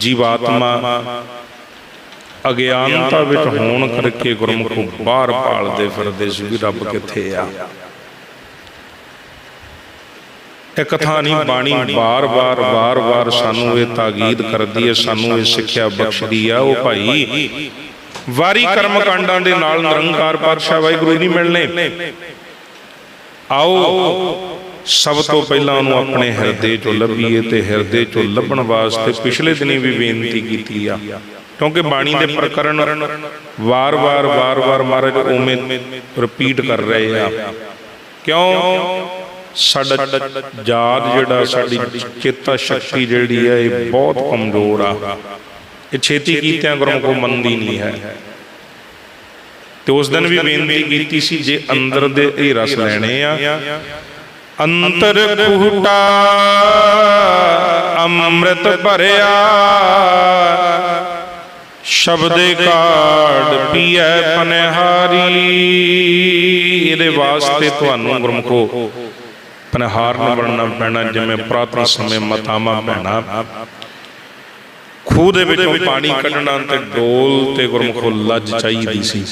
ਜੀਵਾਤਮਾ ਅਗਿਆਨਤਾ ਵਿੱਚ ਹੋਣ ਕਰਕੇ ਗੁਰਮੁਖ ਬਾਹਰ ਭਾਲਦੇ ਫਿਰਦੇ ਸੀ ਵੀ ਰੱਬ ਕਿੱਥੇ ਆ। ਇਹ ਕਥਾ ਨਹੀਂ ਬਾਣੀ ਬਾਰ-ਬਾਰ ਬਾਰ-ਬਾਰ ਸਾਨੂੰ ਇਹ ਤਾਕੀਦ ਕਰਦੀ ਹੈ ਸਾਨੂੰ ਇਹ ਸਿੱਖਿਆ ਬਖਸ਼ਦੀ ਆ। ਉਹ ਭਾਈ ਵਾਰੀ ਕਰਮ ਕਾਂਡਾਂ ਦੇ ਨਾਲ ਨਿਰੰਕਾਰ ਪਾਤਸ਼ਾਹ ਵਾਹਿਗੁਰੂ ਨਹੀਂ ਮਿਲਣੇ। ਆਓ। ਸਭ ਤੋਂ ਪਹਿਲਾਂ ਉਹਨੂੰ ਆਪਣੇ ਹਿਰਦੇ ਚੋਂ ਲੱਭੀਏ ਤੇ ਹਿਰਦੇ ਚੋਂ ਲੱਭਣ ਵਾਸਤੇ ਪਿਛਲੇ ਦਿਨੀ ਵੀ ਬੇਨਤੀ ਕੀਤੀ ਆ। ਕਿਉਂਕਿ ਬਾਣੀ ਦੇ ਪ੍ਰਕਰਨ ਵਾਰ-ਵਾਰ ਵਾਰ-ਵਾਰ ਮਹਾਰਾਜ ਉਵੇਂ ਰਿਪੀਟ ਕਰ ਰਹੇ ਆ। ਕਿਉਂ? ਸਾਡਾ ਯਾਦ ਜਿਹੜਾ ਸਾਡੀ ਚੇਤਾ ਸ਼ਕਤੀ ਜਿਹੜੀ ਹੈ ਇਹ ਬਹੁਤ ਕਮਜ਼ੋਰ ਆ। ਇਹ ਛੇਤੀ ਕੀਤਿਆਂ ਗੁਰਮੁਖੋ ਮੰਨਦੀ ਨਹੀਂ ਹੈ। ਤੇ ਉਸ ਦਿਨ ਵੀ ਬੇਨਤੀ ਕੀਤੀ ਸੀ ਜੇ ਅੰਦਰ ਦੇ ਇਹ ਰਸ ਲੈਣੇ ਆ ਅੰਤਰ ਕੁਹਟਾ ਅੰਮ੍ਰਿਤ ਭਰਿਆ। ਸ਼ਬਦੇ ਕਾੜ ਪੀਐ ਪਨਹਾਰੀ। ਇਹਦੇ ਵਾਸਤੇ ਤੁਹਾਨੂੰ ਗੁਰਮੁਖੋ ਪਨਹਾਰਨ ਬਣਨਾ ਪੈਣਾ, ਜਿਵੇਂ ਪ੍ਰਾਤਨ ਸਮੇਂ ਮਤਾਮਾ ਪੈਣਾ ਖੂਹ ਦੇ ਵਿੱਚੋਂ ਪਾਣੀ ਕੱਢਣਾ ਤੇ ਡੋਲ ਤੇ ਗੁਰਮੁਖੋ ਲੱਜ ਚਾਹੀਦੀ ਸੀ।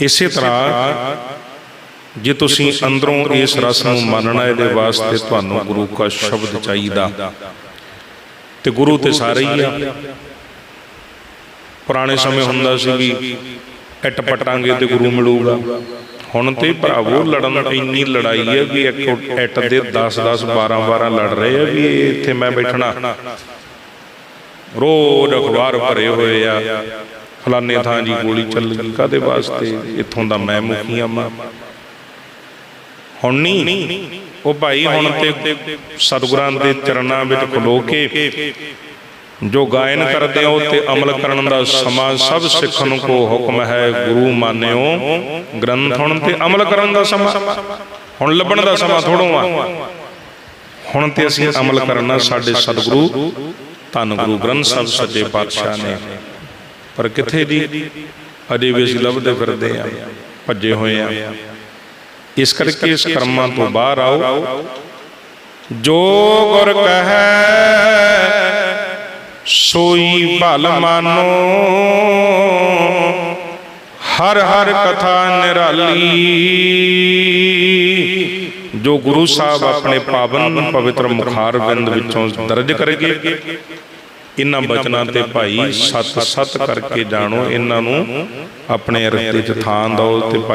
ਇਸੇ ਤਰ੍ਹਾਂ ਜੇ ਤੁਸੀਂ ਅੰਦਰੋਂ ਇਸ ਰਸ ਨੂੰ ਮੰਨਣਾ ਇਹਦੇ ਵਾਸਤੇ ਤੁਹਾਨੂੰ ਗੁਰੂ ਦਾ ਸ਼ਬਦ ਚਾਹੀਦਾ। ਤੇ ਗੁਰੂ ਤੇ ਸਾਰੇ ਹੀ ਆ। ਪੁਰਾਣੇ ਸਮੇਂ ਹੁੰਦਾ ਸੀ ਵੀ ਇੱਟ ਪਟਾਂਗੇ ਤੇ ਗੁਰੂ ਮਿਲੂਗਾ। ਹੁਣ ਤੇ ਭਰਾਵੋ ਲੜਨ ਇੰਨੀ ਲੜਾਈ ਹੈ ਵੀ ਇੱਕ ਇੱਟ ਦੇ 10 10 12 12 ਲੜ ਰਹੇ ਆ ਵੀ ਇੱਥੇ ਮੈਂ ਬੈਠਣਾ। ਰੋਜ਼ ਅਖਬਾਰ ਭਰੇ ਹੋਏ ਆ। ਫਲਾਣੇ ਥਾਂ ਜੀ ਗੋਲੀ ਚੱਲ ਗਈ। ਕਾਦੇ ਵਾਸਤੇ? ਇੱਥੋਂ ਦਾ ਮੈਂ ਮੁਖੀਆ ਮਾ। ਹੁਣ ਨਹੀਂ ਉਹ ਭਾਈ ਹੁਣ ਤੇ ਸਤਿਗੁਰਾਂ ਦੇ ਚਰਨਾਂ ਵਿੱਚ ਖਲੋ ਕੇ ਜੋ ਗਾਇਨ ਕਰਦੇ ਹੋ ਤੇ ਅਮਲ ਕਰਨ ਦਾ ਸਮਾਂ ਸਭ ਸਿੱਖਣ ਕੋ ਹੁਕਮ ਹੈ, ਗੁਰੂ ਮਾਨਿਓ, ਗ੍ਰੰਥ ਹੁਣ ਤੇ ਅਮਲ ਕਰਨ ਦਾ ਸਮਾਂ। ਹੁਣ ਲੱਭਣ ਦਾ ਸਮਾਂ ਥੋੜੋ ਆ। ਹੁਣ ਤੇ ਅਸੀਂ ਅਮਲ ਕਰਨਾ ਸਾਡੇ ਸਤਿਗੁਰੂ, ਧੰਨ ਗੁਰੂ ਗ੍ਰੰਥ ਸਾਹਿਬ ਸੱਚੇ ਪਾਤਸ਼ਾਹ ਨੇ। ਪਰ ਕਿੱਥੇ ਜੀ ਅਜੇ ਵੀ ਅਸੀਂ ਲੱਭਦੇ ਫਿਰਦੇ ਆ, ਭੱਜੇ ਹੋਏ ਆ। ਇਸ ਕਰਕੇ ਇਸ ਕਰਮਾਂ ਤੋਂ ਬਾਹਰ ਆਓ। ਜੋ ਗੁਰ ਕਹੈ ਸੋਈ ਭਲ ਮਾਨੋ। ਹਰ ਹਰ ਕਥਾ ਨਿਰਾਲੀ। ਜੋ ਗੁਰੂ ਸਾਹਿਬ ਆਪਣੇ ਪਾਵਨ ਪਵਿੱਤਰ ਮੁਖਾਰ ਬਿੰਦ ਵਿੱਚੋਂ ਦਰਜ ਕਰਗੇ ਇਹਨਾਂ ਬਚਨਾਂ ਤੇ ਭਾਈ ਸਤ ਸਤ ਕਰਕੇ ਜਾਣੋ ਇਹਨਾਂ ਨੂੰ ਆਪਣੇ ਰਤੇ ਚ ਥਾਂ ਦਿਓ ਤੇ ਭਾਈ